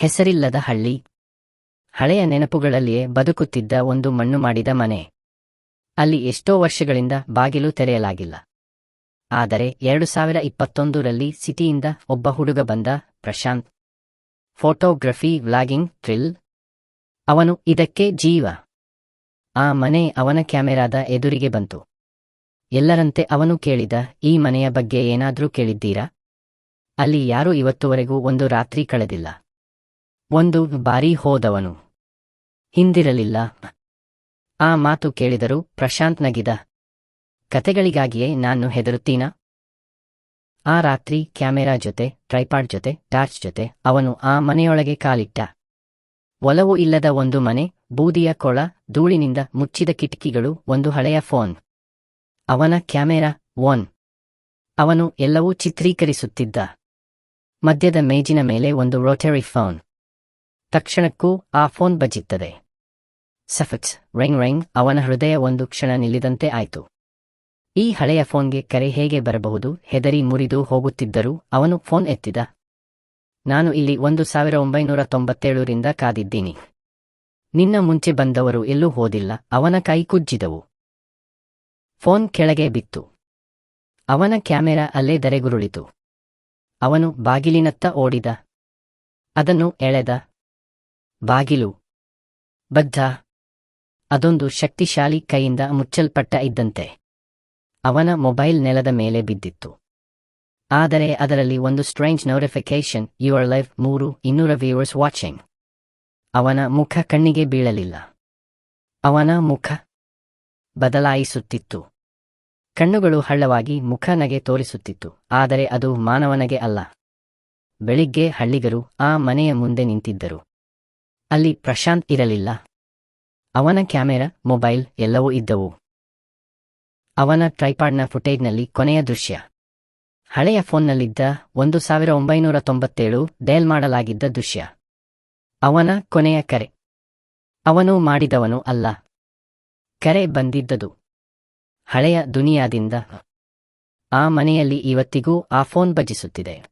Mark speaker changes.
Speaker 1: ಹೆಸರಿಲ್ಲದ ಹಳ್ಳಿ. ಹಳೆಯ ನೆನಪುಗಳಲ್ಲಿಯೇ ಬದುಕುತ್ತಿದ್ದ ಒಂದು ಮಣ್ಣು ಮಾಡಿದ ಮನೆ. ಅಲ್ಲಿ ಎಷ್ಟೋ ವರ್ಷಗಳಿಂದ ಬಾಗಿಲು ತೆರೆಯಲಾಗಿಲ್ಲ. ಆದರೆ ಎರಡು ಸಾವಿರ ಇಪ್ಪತ್ತೊಂದರಲ್ಲಿ ಸಿಟಿಯಿಂದ ಒಬ್ಬ ಹುಡುಗ ಬಂದ ಪ್ರಶಾಂತ್. Photography, vlogging, thrill. ಅವನು ಇದಕ್ಕೆ ಜೀವ. ಆ ಮನೆ ಅವನ ಕ್ಯಾಮೆರಾದ ಎದುರಿಗೆ ಬಂತು. ಎಲ್ಲರಂತೆ ಅವನು ಕೇಳಿದ, ಈ ಮನೆಯ ಬಗ್ಗೆ ಏನಾದರೂ ಕೇಳಿದ್ದೀರಾ? ಅಲ್ಲಿ ಯಾರೂ ಇವತ್ತುವರೆಗೂ ಒಂದು ರಾತ್ರಿ ಕಳೆದಿಲ್ಲ. ಒಂದು ಬಾರಿ ಹೋದವನು. ಹಿಂದಿರಲಿಲ್ಲ. ಆ ಮಾತು ಕೇಳಿದರು ಪ್ರಶಾಂತ್ ನಗಿದ. ಕತೆಗಳಿಗಾಗಿಯೇ ನಾನು ಹೆದರುತ್ತೀನಾ? ಆ ರಾತ್ರಿ ಕ್ಯಾಮೆರಾ ಜೊತೆ, ಟ್ರೈಪಾಡ್ ಜೊತೆ, ಟಾರ್ಚ್ ಜೊತೆ ಅವನು ಆ ಮನೆಯೊಳಗೆ ಕಾಲಿಟ್ಟ. ಒಲವು ಇಲ್ಲದ ಒಂದು ಮನೆ, ಬೂದಿಯ ಕೊಳ, ಧೂಳಿನಿಂದ ಮುಚ್ಚಿದ ಕಿಟಕಿಗಳು, ಒಂದು ಹಳೆಯ ಫೋನ್. ಅವನ ಕ್ಯಾಮೆರಾ, ಓನ್. ಅವನು ಎಲ್ಲವೂ ಚಿತ್ರೀಕರಿಸುತ್ತಿದ್ದ. ಮಧ್ಯದ ಮೇಜಿನ ಮೇಲೆ ಒಂದು ರೋಟರಿ ಫೋನ್. ತಕ್ಷಣಕ್ಕೂ ಆ ಫೋನ್ ಬಜ್ಜಿತ್ತದೆ ಸಫಕ್ಸ್, ರೆಂಗ್ ರೆಂಗ್, ಅವನ ಹೃದಯ ಒಂದು ಕ್ಷಣ ನಿಲ್ಲಿದಂತೆ ಆಯಿತು. ಈ ಹಳೆಯ ಫೋನ್ಗೆ ಕರೆ ಹೇಗೆ ಬರಬಹುದು? ಹೆದರಿ ಮುರಿದು ಹೋಗುತ್ತಿದ್ದರೂ ಅವನು ಫೋನ್ ಎತ್ತಿದ. ನಾನು ಇಲ್ಲಿ ಒಂದು ಸಾವಿರ ಒಂಬೈನೂರ ತೊಂಬತ್ತೇಳರಿಂದ ಕಾದಿದ್ದೀನಿ. ನಿನ್ನ ಮುಂಚೆ ಬಂದವರು ಎಲ್ಲೂ ಹೋದಿಲ್ಲ, ಅವನ ಕೈ ಕುಜ್ಜಿದವು. ಫೋನ್ ಕೆಳಗೆ ಬಿತ್ತು. ಅವನ ಕ್ಯಾಮೆರಾ ಅಲ್ಲೇ ದರೆಗುರುಳಿತು ಅವನು ಬಾಗಿಲಿನತ್ತ ಓಡಿದ. ಅದನ್ನು ಎಳೆದ. ಬಾಗಿಲು. ಬದ್ಧ. ಅದೊಂದು ಶಕ್ತಿಶಾಲಿ ಕೈಯಿಂದ ಮುಚ್ಚಲ್ಪಟ್ಟ ಇದ್ದಂತೆ. ಅವನ ಮೊಬೈಲ್ ನೆಲದ ಮೇಲೆ ಬಿದ್ದಿತ್ತು. ಆದರೆ ಅದರಲ್ಲಿ ಒಂದು ಸ್ಟ್ರೇಂಜ್ ನೋಟಿಫಿಕೇಶನ್ ಯುವರ್ ಲೈಫ್ ಮೂರು, ಇನ್ನೂರ ವ್ಯೂವರ್ಸ್ ವಾಚಿಂಗ್. ಅವನ ಮುಖ ಕಣ್ಣಿಗೆ ಬೀಳಲಿಲ್ಲ. ಅವನ ಮುಖ ಬದಲಾಯಿಸುತ್ತಿತ್ತು. ಕಣ್ಣುಗಳು ಹಳ್ಳವಾಗಿ ಮುಖ ನಗೆ ತೋರಿಸುತ್ತಿತ್ತು, ಆದರೆ ಅದು ಮಾನವನಗೆ ಅಲ್ಲ. ಬೆಳಿಗ್ಗೆ ಹಳ್ಳಿಗರು ಆ ಮನೆಯ ಮುಂದೆ ನಿಂತಿದ್ದರು. ಅಲ್ಲಿ ಪ್ರಶಾಂತ್ ಇರಲಿಲ್ಲ. ಅವನ ಕ್ಯಾಮೆರಾ, ಮೊಬೈಲ್ ಎಲ್ಲವೂ ಇದ್ದವು. ಅವನ ಟ್ರೈಪಾಡ್ನ ಫುಟೇಜ್ನಲ್ಲಿ ಕೊನೆಯ ದೃಶ್ಯ. ಹಳೆಯ ಫೋನ್ನಲ್ಲಿದ್ದ ಒಂದು ಸಾವಿರ ಒಂಬೈನೂರ ತೊಂಬತ್ತೇಳು ಡೇಲ್ ಮಾಡಲಾಗಿದ್ದ ದೃಶ್ಯ. ಅವನ ಕೊನೆಯ ಕರೆ. ಅವನು ಮಾಡಿದವನು ಅಲ್ಲ. ಕರೆ ಬಂದಿದ್ದದು. ಹಳೆಯ ದುನಿಯಾದಿಂದ. ಆ ಮನೆಯಲ್ಲಿ ಇವತ್ತಿಗೂ ಆ ಫೋನ್ ಭಜಿಸುತ್ತಿದೆ